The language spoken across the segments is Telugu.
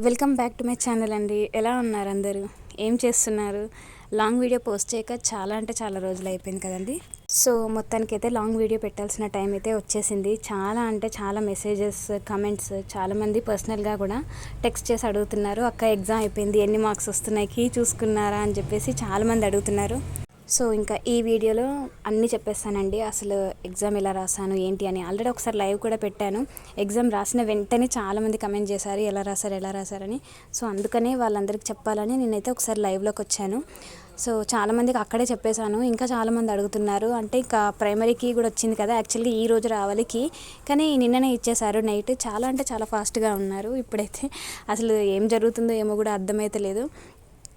Welcome back to my channel అండి. ఎలా ఉన్నారు అందరూ? ఏం చేస్తున్నారు? లాంగ్ వీడియో పోస్ట్ చేయక చాలా అంటే చాలా రోజులు అయిపోయింది కదండి. సో మొత్తానికి అయితే లాంగ్ వీడియో పెట్టాల్సిన టైం అయితే వచ్చేసింది. చాలా అంటే చాలా మెసేజెస్ కమెంట్స్ చాలామంది పర్సనల్గా కూడా టెక్స్ట్ చేసి అడుగుతున్నారు. అక్క ఎగ్జామ్ అయిపోయింది. ఎన్ని మార్క్స్ వస్తున్నాయి? కీ చూసుకున్నారా? అని చెప్పేసి చాలామంది అడుగుతున్నారు. సో ఇంకా ఈ వీడియోలో అన్నీ చెప్పేస్తానండి. అసలు ఎగ్జామ్ ఎలా రాసాను ఏంటి అని. ఆల్రెడీ ఒకసారి లైవ్ కూడా పెట్టాను. ఎగ్జామ్ రాసిన వెంటనే చాలామంది కమెంట్ చేశారు ఎలా రాశారు ఎలా రాశారని. సో అందుకనే వాళ్ళందరికీ చెప్పాలని నేనైతే ఒకసారి లైవ్లోకి వచ్చాను. సో చాలామందికి అక్కడే చెప్పేశాను. ఇంకా చాలామంది అడుగుతున్నారు. అంటే ఇంకా ప్రైమరీకి కూడా వచ్చింది కదా యాక్చువల్గా ఈ రోజు రావాలి కీ. కానీ నిన్ననే ఇచ్చేశారు నైట్. చాలా అంటే చాలా ఫాస్ట్గా ఉన్నారు. ఇప్పుడైతే అసలు ఏం జరుగుతుందో ఏమో కూడా అర్థమైతే లేదు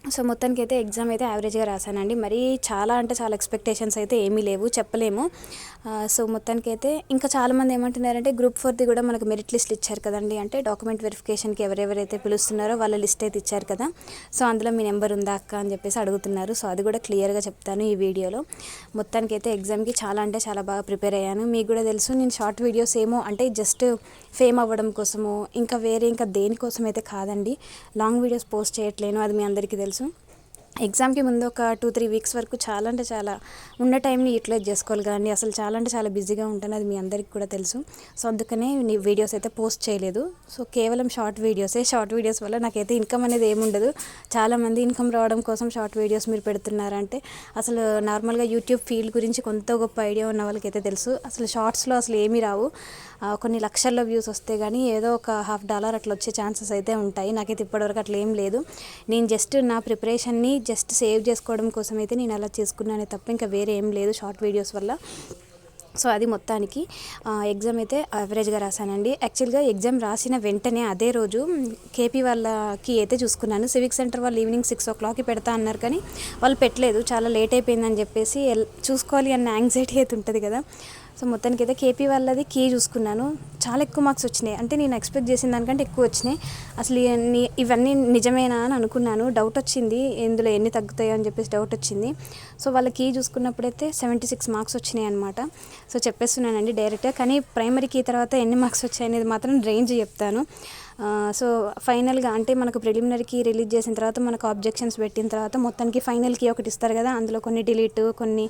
సో మొత్తానికి అయితే ఎగ్జామ్ అయితే యావరేజ్గా రాశానండి. మరీ చాలా అంటే చాలా ఎక్స్పెక్టేషన్స్ అయితే ఏమీ లేవు చెప్పలేము. సో మొత్తానికి అయితే ఇంకా చాలామంది ఏమంటున్నారంటే గ్రూప్ ఫోర్ది కూడా మనకు మెరిట్ లిస్ట్ ఇచ్చారు కదండి. అంటే డాక్యుమెంట్ వెరిఫికేషన్కి ఎవరెవరైతే పిలుస్తున్నారో వాళ్ళ లిస్ట్ అయితే ఇచ్చారు కదా. సో అందులో మీ నెంబర్ ఉందా అక్క అని చెప్పేసి అడుగుతున్నారు. సో అది కూడా క్లియర్గా చెప్తాను ఈ వీడియోలో. మొత్తానికి అయితే ఎగ్జామ్కి చాలా అంటే చాలా బాగా ప్రిపేర్ అయ్యాను. మీకు కూడా తెలుసు నేను షార్ట్ వీడియోస్ ఏమో అంటే జస్ట్ ఫేమ్ అవ్వడం కోసము ఇంకా వేరే ఇంకా దేనికోసం అయితే కాదండి లాంగ్ వీడియోస్ పోస్ట్ చేయట్లేను. అది మీ అందరికీ తెలుసు ఎగ్జామ్కి ముందు ఒక టూ త్రీ వీక్స్ వరకు చాలా అంటే చాలా ఉన్న టైంని యూటిలైజ్ చేసుకోవాలి కానీ అసలు చాలా అంటే చాలా బిజీగా ఉంటాను అది మీ అందరికీ కూడా తెలుసు. సో అందుకనే నీ వీడియోస్ అయితే పోస్ట్ చేయలేదు. సో కేవలం షార్ట్ వీడియోసే. షార్ట్ వీడియోస్ వల్ల నాకైతే ఇన్కమ్ అనేది ఏముండదు చాలామంది ఇన్కమ్ రావడం కోసం షార్ట్ వీడియోస్ మీరు పెడుతున్నారంటే అసలు నార్మల్గా యూట్యూబ్ ఫీల్డ్ గురించి కొంత గొప్ప ఐడియా ఉన్న వాళ్ళకైతే తెలుసు. అసలు షార్ట్స్లో అసలు ఏమీ రావు. కొన్ని లక్షల్లో వ్యూస్ వస్తే కానీ ఏదో ఒక హాఫ్ డాలర్ అట్లా వచ్చే ఛాన్సెస్ అయితే ఉంటాయి. నాకైతే ఇప్పటివరకు అట్లా ఏం లేదు. నేను జస్ట్ నా ప్రిపరేషన్ని జస్ట్ సేవ్ చేసుకోవడం కోసం అయితే నేను అలా చేసుకున్నానే తప్ప ఇంకా వేరే ఏం లేదు షార్ట్ వీడియోస్ వల్ల. సో అది మొత్తానికి ఎగ్జామ్ అయితే యావరేజ్గా రాశానండి. యాక్చువల్గా ఎగ్జామ్ రాసిన వెంటనే అదే రోజు కేపీ వాళ్ళకి అయితే చూసుకున్నాను. సివిక్ సెంటర్ వాళ్ళు ఈవినింగ్ సిక్స్ ఓ క్లాక్కి పెడతా అన్నారు కానీ వాళ్ళు పెట్టలేదు. చాలా లేట్ అయిపోయిందని చెప్పేసి ఎల్- చూసుకోవాలి అన్న యాంగ్జైటీ అయితే ఉంటుంది కదా. సో మొత్తానికి అయితే కేపీ వాళ్ళది కీ చూసుకున్నాను. చాలా ఎక్కువ మార్క్స్ వచ్చినాయి. అంటే నేను ఎక్స్పెక్ట్ చేసిన దానికంటే ఎక్కువ వచ్చినాయి. అసలు ఇవన్నీ నిజమేనా అని అనుకున్నాను. డౌట్ వచ్చింది. ఇందులో ఎన్ని తగ్గుతాయో అని చెప్పేసి డౌట్ వచ్చింది. సో వాళ్ళ కీ చూసుకున్నప్పుడైతే సెవెంటీ సిక్స్ మార్క్స్ వచ్చినాయి అనమాట సో చెప్పేస్తున్నానండి డైరెక్ట్గా. కానీ ప్రైమరీ కీ తర్వాత ఎన్ని మార్క్స్ వచ్చాయనేది మాత్రం రేంజ్ చెప్తాను. సో ఫైనల్గా అంటే మనకు ప్రిలిమినరీకి రిలీజ్ చేసిన తర్వాత మనకు ఆబ్జెక్షన్స్ పెట్టిన తర్వాత మొత్తానికి ఫైనల్కి ఒకటి ఇస్తారు కదా అందులో కొన్ని డిలీట్ కొన్ని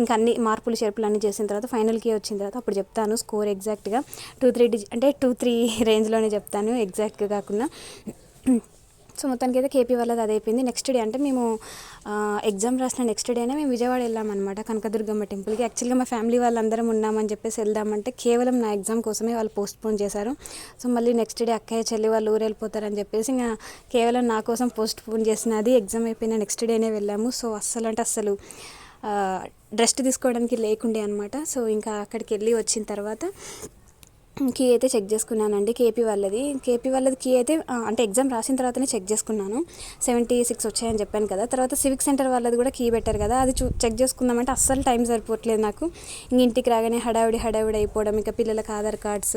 ఇంకా అన్ని మార్పులు చేర్పులు అన్ని చేసిన తర్వాత ఫైనల్కి వచ్చిన తర్వాత అప్పుడు చెప్తాను స్కోర్ ఎగ్జాక్ట్గా. టూ త్రీ డిజి అంటే టూ త్రీ రేంజ్లోనే చెప్తాను ఎగ్జాక్ట్గా కాకుండా. సో మొత్తానికి అయితే కేపీ వాళ్ళది అది అయిపోయింది నెక్స్ట్ డే అంటే మేము ఎగ్జామ్ రాసిన నెక్స్ట్ డేనే మేము విజయవాడ వెళ్ళామన్నమాట కనకదుర్గమ్మ టెంపుల్కి యాక్చువల్గా మా ఫ్యామిలీ వాళ్ళందరం ఉన్నామని చెప్పేసి వెళ్దామంటే కేవలం నా ఎగ్జామ్ కోసమే వాళ్ళు పోస్ట్ పోన్ చేశారు. సో మళ్ళీ నెక్స్ట్ డే అక్కయ్య చెల్లి వాళ్ళు ఊరు వెళ్ళిపోతారని చెప్పేసి ఇంకా కేవలం నా కోసం పోస్ట్ పోన్ చేసినది ఎగ్జామ్ అయిపోయిన నెక్స్ట్ డేనే వెళ్ళాము. సో అస్సలు అంటే అస్సలు రెస్ట్ తీసుకోవడానికి లేకుండే అనమాట సో ఇంకా అక్కడికి వెళ్ళి వచ్చిన తర్వాత కీ అయితే చెక్ చేసుకున్నానండి కేపీ వాళ్ళది. కేపీ వాళ్ళది కీ అయితే అంటే ఎగ్జామ్ రాసిన తర్వాతనే చెక్ చేసుకున్నాను. సెవెంటీ సిక్స్ వచ్చాయని చెప్పాను కదా. తర్వాత సివిక్ సెంటర్ వాళ్ళది కూడా కీ పెట్టారు కదా. అది చూ చెక్ చేసుకుందామంటే అస్సలు టైం సరిపోవట్లేదు నాకు. ఇంక ఇంటికి రాగానే హడావిడి హడావిడి అయిపోవడం ఇంకా పిల్లలకు Aadhaar cards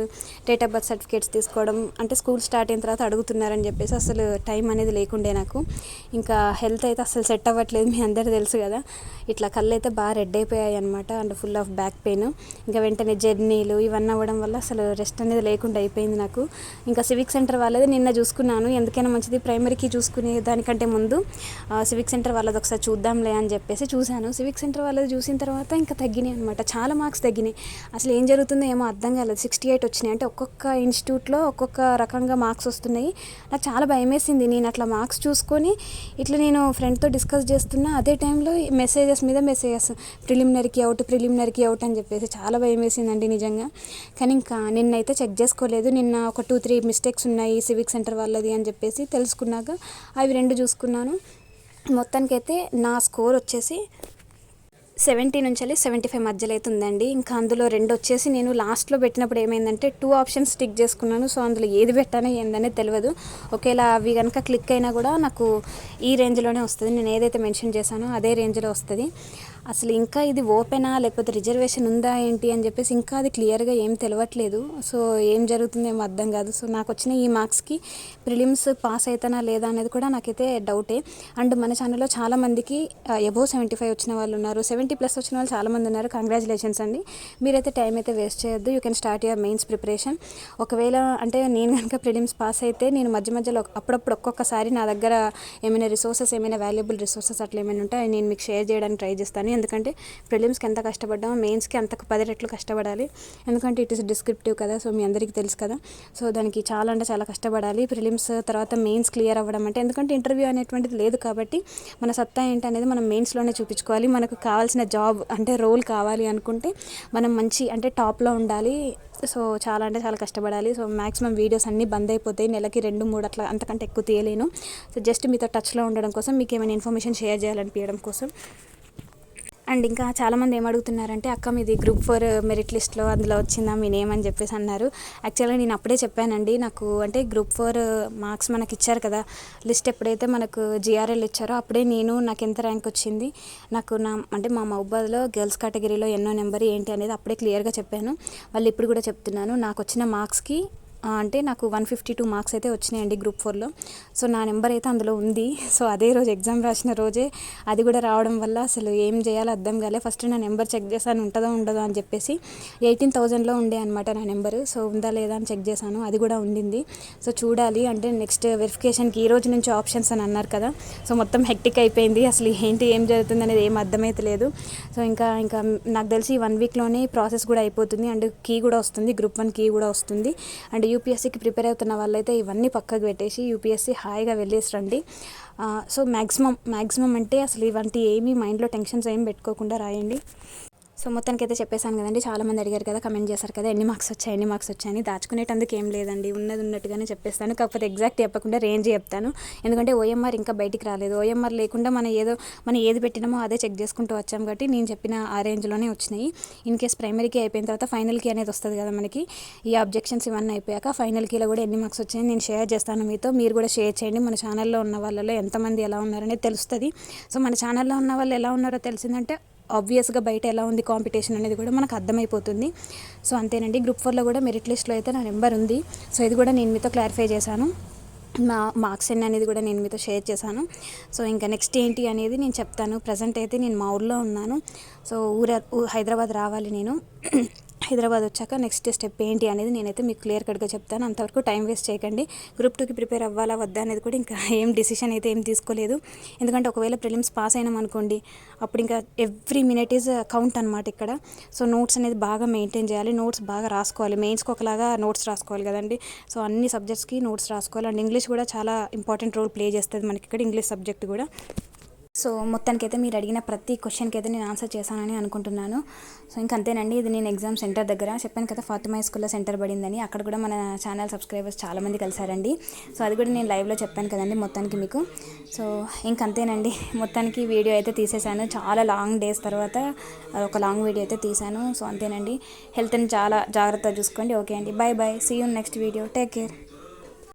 date of birth certificates తీసుకోవడం అంటే స్కూల్ స్టార్ట్ అయిన తర్వాత అడుగుతున్నారని చెప్పేసి అసలు టైం అనేది లేకుండే నాకు. ఇంకా హెల్త్ అయితే అసలు సెట్ అవ్వట్లేదు మీ అందరూ తెలుసు కదా. ఇట్లా కళ్ళు అయితే బాగా రెడ్ అయిపోయాయి అనమాట and full of back pain. ఇంకా వెంటనే జర్నీలు ఇవన్నీ అవ్వడం వల్ల అసలు రెస్ట్ అనేది లేకుండా అయిపోయింది నాకు. ఇంకా సివిక్ సెంటర్ వాళ్ళది నిన్న చూసుకున్నాను. ఎందుకైనా మంచిది ప్రైమరీకి చూసుకునే దానికంటే ముందు సివిక్ సెంటర్ వాళ్ళది ఒకసారి చూద్దాంలే అని చెప్పేసి చూశాను. సివిక్ సెంటర్ వాళ్ళది చూసిన తర్వాత ఇంకా తగ్గినాయి అనమాట చాలా మార్క్స్ తగ్గినాయి. అసలు ఏం జరుగుతుందో ఏమో అర్థం కాలేదు. సిక్స్టీ ఎయిట్ వచ్చినాయి. అంటే ఒక్కొక్క ఇన్స్టిట్యూట్లో ఒక్కొక్క రకంగా మార్క్స్ వస్తున్నాయి. నాకు చాలా భయం వేసింది నేను అట్లా మార్క్స్ చూసుకొని ఇట్లా నేను ఫ్రెండ్తో డిస్కస్ చేస్తున్నా. అదే టైంలో మెసేజెస్ మీద మెసేజెస్ ప్రిలిమినరీకి అవుట్ ప్రిలిమినరీకి అవుట్ అని చెప్పేసి చాలా భయం వేసిందండి నిజంగా. కానీ ఇంకా నేను నిన్నైతే చెక్ చేసుకోలేదు. నిన్న ఒక టూ త్రీ మిస్టేక్స్ ఉన్నాయి సివిక్ సెంటర్ వాళ్ళది అని చెప్పేసి తెలుసుకున్నాక అవి రెండు చూసుకున్నాను. మొత్తానికైతే నా స్కోర్ వచ్చేసి సెవెంటీ నుంచి వెళ్ళి సెవెంటీ ఫైవ్ మధ్యలో అయితే ఉందండి. ఇంకా అందులో రెండు వచ్చేసి నేను లాస్ట్లో పెట్టినప్పుడు ఏమైందంటే టూ ఆప్షన్స్ టిక్ చేసుకున్నాను. సో అందులో ఏది పెట్టానో ఏందనేది తెలియదు. ఒకేలా అవి కనుక క్లిక్ అయినా కూడా నాకు ఈ రేంజ్లోనే వస్తుంది. నేను ఏదైతే మెన్షన్ చేశానో అదే రేంజ్లో వస్తుంది. అసలు ఇంకా ఇది ఓపెనా లేకపోతే రిజర్వేషన్ ఉందా ఏంటి అని చెప్పేసి ఇంకా అది క్లియర్గా ఏం తెలియట్లేదు సో ఏం జరుగుతుందేమో అర్థం కాదు. సో నాకు వచ్చిన ఈ మార్క్స్కి ప్రిలిమ్స్ పాస్ అవుతానా లేదా అనేది కూడా నాకైతే డౌటే. అండ్ మన ఛానల్లో చాలామందికి ఎబో సెవెంటీ ఫైవ్ వచ్చిన వాళ్ళు ఉన్నారు. సెవెంటీ ప్లస్ వచ్చిన వాళ్ళు చాలామంది ఉన్నారు. కంగ్రాచులేషన్స్ అండి. మీరైతే టైం అయితే వేస్ట్ చేయొద్దు. You can start your mains preparation ఒకవేళ అంటే నేను కనుక ప్రిలిమ్స్ పాస్ అయితే నేను మధ్య మధ్యలో అప్పుడప్పుడు ఒక్కొక్కసారి నా దగ్గర ఏమైనా రిసోర్సెస్ ఏమైనా వాల్యుబుల్ రిసోర్సెస్ అట్లా ఏమైనా ఉంటే నేను మీకు షేర్ చేయడానికి ట్రై చేస్తాను. ఎందుకంటే ప్రిలిమ్స్కి ఎంత కష్టపడ్డామో మెయిన్స్కి అంతకు పది రెట్లు కష్టపడాలి. ఎందుకంటే ఇట్ ఇస్ డిస్క్రిప్టివ్ కదా సో మీ అందరికీ తెలుసు కదా. సో దానికి చాలా అంటే చాలా కష్టపడాలి. ప్రిలిమ్స్ తర్వాత మెయిన్స్ క్లియర్ అవ్వడం అంటే ఎందుకంటే ఇంటర్వ్యూ అనేటువంటిది లేదు కాబట్టి మన సత్తా ఏంటి అనేది మనం మెయిన్స్లోనే చూపించుకోవాలి. మనకు కావాల్సిన జాబ్ అంటే రోల్ కావాలి అనుకుంటే మనం మంచి అంటే టాప్లో ఉండాలి. సో చాలా అంటే చాలా కష్టపడాలి. సో మ్యాక్సిమం వీడియోస్ అన్నీ బంద్ అయిపోతాయి. నెలకి రెండు మూడు అట్లా అంతకంటే ఎక్కువ తీయలేను. సో జస్ట్ మీతో టచ్లో ఉండడం కోసం మీకు ఏమైనా ఇన్ఫర్మేషన్ షేర్ చేయాలనిపించడం కోసం. అండ్ ఇంకా చాలామంది ఏమడుగుతున్నారంటే అక్క మీది గ్రూప్ ఫోర్ మెరిట్ లిస్ట్లో అందులో వచ్చిందా మీ నేమ్ అని చెప్పేసి అన్నారు. యాక్చువల్గా నేను అప్పుడే చెప్పానండి నాకు అంటే గ్రూప్ ఫోర్ మార్క్స్ మనకి ఇచ్చారు కదా లిస్ట్ ఎప్పుడైతే మనకు జిఆర్ఎల్ ఇచ్చారో అప్పుడే నేను నాకు ఎంత ర్యాంక్ వచ్చింది నాకు నా అంటే మా మహబాద్లో గర్ల్స్ కేటగిరీలో ఎన్నో నెంబర్ ఏంటి అనేది అప్పుడే క్లియర్గా చెప్పాను. వాళ్ళు ఇప్పుడు కూడా చెప్తున్నాను నాకు వచ్చిన మార్క్స్కి అంటే నాకు వన్ ఫిఫ్టీ టూ మార్క్స్ అయితే వచ్చినాయండి గ్రూప్ ఫోర్లో. సో నా నెంబర్ అయితే అందులో ఉంది. సో అదే రోజు ఎగ్జామ్ రాసిన రోజే అది కూడా రావడం వల్ల అసలు ఏం చేయాలో అర్థం కాలే. ఫస్ట్ నా నెంబర్ చెక్ చేశాను ఉంటుందో ఉండదో అని చెప్పేసి ఎయిటీన్ థౌజండ్లో ఉండే అనమాట నా నెంబర్. సో ఉందా లేదా అని చెక్ చేశాను అది కూడా ఉండింది. సో చూడాలి అంటే నెక్స్ట్ వెరిఫికేషన్కి ఈ రోజు నుంచి ఆప్షన్స్ అని అన్నారు కదా. సో మొత్తం హెక్టిక్ అయిపోయింది అసలు ఏంటి ఏం జరుగుతుంది అనేది ఏం అర్థమైతే లేదు. సో ఇంకా ఇంకా నాకు తెలిసి వన్ వీక్లోనే ప్రాసెస్ కూడా అయిపోతుంది. అండ్ కీ కూడా వస్తుంది గ్రూప్ వన్ కీ కూడా వస్తుంది. అండ్ యూపీఎస్సీకి ప్రిపేర్ అవుతున్న వాళ్ళైతే ఇవన్నీ పక్కకు పెట్టేసి యూపీఎస్సీ హాయిగా వెళ్ళేసి రండి సో మ్యాక్సిమం మ్యాక్సిమం అంటే అసలు ఇవంటి ఏమీ మైండ్లో టెన్షన్స్ ఏం పెట్టుకోకుండా రాయండి. సో మొత్తానికి అయితే చెప్పేశాను కదండి. చాలామంది అడిగారు కదా కమెంట్ చేశారు కదా ఎన్ని మార్క్స్ వచ్చాయి ఎన్ని మార్క్స్ వచ్చాయని దాచుకునేటందుకు ఏం లేదండి. ఉన్నది ఉన్నట్టుగానే చెప్పేస్తాను. కాకపోతే ఎగ్జాక్ట్ చెప్పకుండా రేంజ్ చెప్తాను. ఎందుకంటే ఓఎంఆర్ ఇంకా బయటికి రాలేదు. ఓఎంఆర్ లేకుండా మనం ఏదో మనం ఏది పెట్టినామో అదే చెక్ చేసుకుంటూ వచ్చాం కాబట్టి నేను చెప్పిన ఆ రేంజ్లోనే వచ్చినాయి. ఇన్ కేస్ ప్రైమరీకి అయిపోయిన తర్వాత ఫైనల్కి అనేది వస్తుంది కదా మనకి. ఈ అబ్జెక్షన్స్ ఇవన్నీ అయిపోయాక ఫైనల్కీలో కూడా ఎన్ని మార్క్స్ వచ్చాయని నేను షేర్ చేస్తాను మీతో. మీరు కూడా షేర్ చేయండి. మన ఛానల్లో ఉన్న వాళ్ళలో ఎంతమంది ఎలా ఉన్నారనేది తెలుస్తుంది. సో మన ఛానల్లో ఉన్న వాళ్ళు ఎలా ఉన్నారో తెలిసిందంటే ఆబ్వియస్గా బయట ఎలా ఉంది కాంపిటీషన్ అనేది కూడా మనకు అర్థమైపోతుంది. సో అంతేనండి గ్రూప్ ఫోర్లో కూడా మెరిట్ లిస్ట్లో అయితే నా నెంబర్ ఉంది. సో ఇది కూడా నేను మీతో క్లారిఫై చేశాను. మా మార్క్స్ ఎన్ని అనేది కూడా నేను మీతో షేర్ చేశాను. సో ఇంకా నెక్స్ట్ ఏంటి అనేది నేను చెప్తాను. ప్రజెంట్ అయితే నేను మా ఊర్లో ఉన్నాను. సో ఊర హైదరాబాద్ రావాలి నేను. హైదరాబాద్ వచ్చాక నెక్స్ట్ స్టెప్ ఏంటి అనేది నేనైతే మీకు క్లియర్ కట్గా చెప్తాను. అంతవరకు టైం వేస్ట్ చేయకండి. గ్రూప్ టూకి ప్రిపేర్ అవ్వాలా వద్దా అనేది కూడా ఇంకా ఏం డిసిషన్ అయితే ఏం తీసుకోలేదు. ఎందుకంటే ఒకవేళ ప్రిలిమ్స్ పాస్ అయినాం అనుకోండి అప్పుడు ఇంకా ఎవ్రీ మినిట్ ఈజ్ కౌంట్ అనమాట ఇక్కడ. సో నోట్స్ అనేది బాగా మెయింటైన్ చేయాలి. నోట్స్ బాగా రాసుకోవాలి. మెయిన్స్కి ఒకలాగా నోట్స్ రాసుకోవాలి కదండి. సో అన్ని సబ్జెక్ట్స్కి నోట్స్ రాసుకోవాలి. అండ్ ఇంగ్లీష్ కూడా చాలా ఇంపార్టెంట్ రోల్ ప్లే చేస్తుంది మనకి ఇక్కడ ఇంగ్లీష్ సబ్జెక్ట్ కూడా. సో మొత్తానికైతే మీరు అడిగిన ప్రతి క్వశ్చన్కి అయితే నేను ఆన్సర్ చేశానని అనుకుంటున్నాను. సో ఇంక అంతేనండి ఇది నేను ఎగ్జామ్ సెంటర్ దగ్గర. చెప్పాను కదా ఫాతిమా స్కూల్లో సెంటర్ పడిందని. అక్కడ కూడా మన ఛానల్ సబ్స్క్రైబర్స్ చాలామంది కలిసారండి సో అది కూడా నేను లైవ్లో చెప్పాను కదండి మొత్తానికి మీకు. సో ఇంకంతేనండి మొత్తానికి వీడియో అయితే తీసేశాను. చాలా లాంగ్ డేస్ తర్వాత ఒక లాంగ్ వీడియో అయితే తీశాను. సో అంతేనండి హెల్త్ని చాలా జాగ్రత్తగా చూసుకోండి. ఓకే అండి bye bye see you next video. Take care.